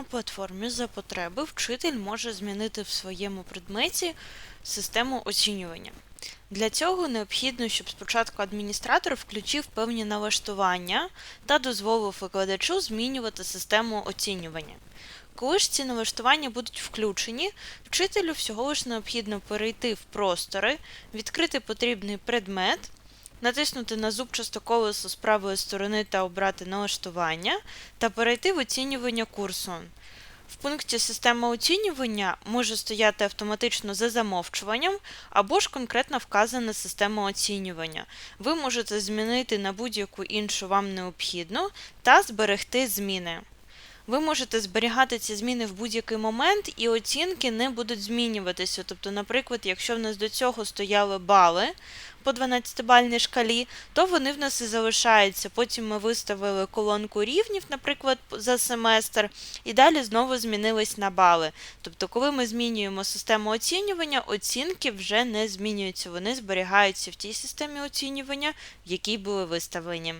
На платформі за потреби вчитель може змінити в своєму предметі систему оцінювання. Для цього необхідно, щоб спочатку адміністратор включив певні налаштування та дозволив викладачу змінювати систему оцінювання. Коли ж ці налаштування будуть включені, вчителю всього лиш необхідно перейти в простори, відкрити потрібний предмет, натиснути на зубчасте колесо з правої сторони та обрати налаштування, та перейти в оцінювання курсу. В пункті Система оцінювання може стояти автоматично за замовчуванням або ж конкретно вказана система оцінювання. Ви можете змінити на будь-яку іншу вам необхідну та зберегти зміни. Ви можете зберігати ці зміни в будь-який момент, і оцінки не будуть змінюватися. Тобто, наприклад, якщо в нас до цього стояли бали по 12-бальній шкалі, то вони в нас і залишаються. Потім ми виставили колонку рівнів, наприклад, за семестр, і далі знову змінились на бали. Тобто, коли ми змінюємо систему оцінювання, оцінки вже не змінюються, вони зберігаються в тій системі оцінювання, в якій були виставлені.